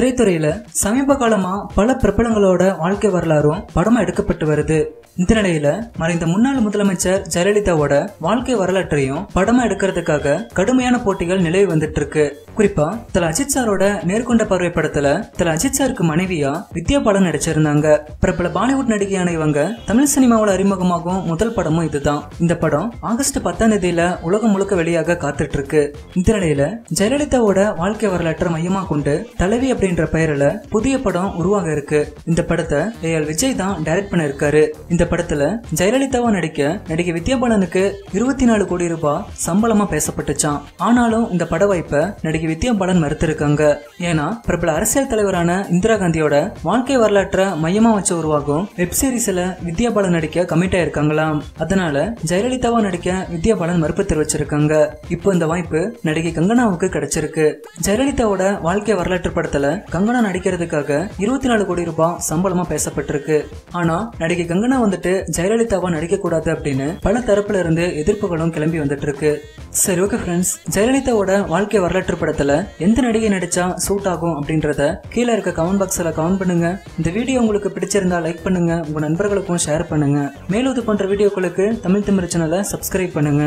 திரைத்துறையில சமீப காலமா பல பிரபலங்களோட வாழ்க்கை வரலாறும் படமா எடுக்கப்பட்டு வருது. இந்த நிலையில மறைந்த முன்னாள் முதலமைச்சர் ஜெயலலிதாவோட வாழ்க்கை வரலாற்றையும் படமா எடுக்கிறதுக்காக கடுமையான போட்டிகள் நிலவி வந்துட்டு இருக்கு குறிப்பா தல அஜித் சாரோட நேர்கொண்ட பார்வை படத்துல தல அஜித் சாருக்கு மனைவியா வித்யா பாலன் நடிச்சிருந்தாங்க. பிரபல பாலிவுட் நடிகையான இவங்க தமிழ் சினிமாவோட அறிமுகமாகும் முதல் படமும் இதுதான். இந்த படம் ஆகஸ்ட் பத்தாம் தேதியில உலகம் முழுக்க வெளியாக காத்துட்டு இருக்கு இந்த நிலையில ஜெயலலிதாவோட வாழ்க்கை வரலாற்றை மையமா கொண்டு தலைவி அப்படின்னு என்ற பெயரில் புதிய படம் உருவாக இருக்கு. இந்த படத்தை ஏ எல் விஜய் தான் டைரக்ட் பண்ணிருக்காரு இந்த படத்துல ஜெயலலிதாவா நடிக்க நடிகை வித்யா பாலனுக்கு இருபத்தி நாலு கோடி ரூபாய் சம்பளமா பேசப்பட்டுச்சான் ஆனாலும் இந்த பட வாய்ப்பை நடிகை வித்யா பாலன் மறுத்திருக்காங்க. ஏன்னா பிரபல அரசியல் தலைவரான இந்திரா காந்தியோட வாழ்க்கை வரலாற்றை மையமா வச்சு உருவாகும் வெப் சீரிஸ்ல வித்யா பாலன் நடிக்க கமிட் ஆயிருக்காங்களாம். அதனால ஜெயலலிதாவா நடிக்க வித்யா பாலன் மறுப்பு தெரிவிச்சிருக்காங்க. இப்போ இந்த வாய்ப்பு நடிகை கங்கனாவுக்கு கிடைச்சிருக்கு. ஜெயலலிதாவோட வாழ்க்கை வரலாற்று படத்துல கங்கனா நடிக்கிறதுக்காக இருபத்தி நாலு கோடி ரூபாய் சம்பளமா பேசப்பட்டிருக்கு. ஆனா நடிகை கங்கனா வந்துட்டு ஜெயலலிதாவா நடிக்க கூடாது அப்படின்னு பல தரப்புல இருந்து எதிர்ப்புகளும் கிளம்பி வந்துட்டு இருக்கு சரி ஓகே ஃப்ரெண்ட்ஸ் ஜெயலலிதாவோட வாழ்க்கை வரலாற்று படத்துல எந்த நடிகை நடிச்சா சூட் ஆகும் அப்படின்றத கீழே இருக்க கமெண்ட் பாக்ஸ்ல கமெண்ட் பண்ணுங்க. இந்த வீடியோ உங்களுக்கு பிடிச்சிருந்தா லைக் பண்ணுங்க. உங்க நண்பர்களுக்கும் ஷேர் பண்ணுங்க. மேலும் இது போன்ற வீடியோக்களுக்கு தமிழ் தமிழ் சேனலை சப்ஸ்கிரைப் பண்ணுங்க.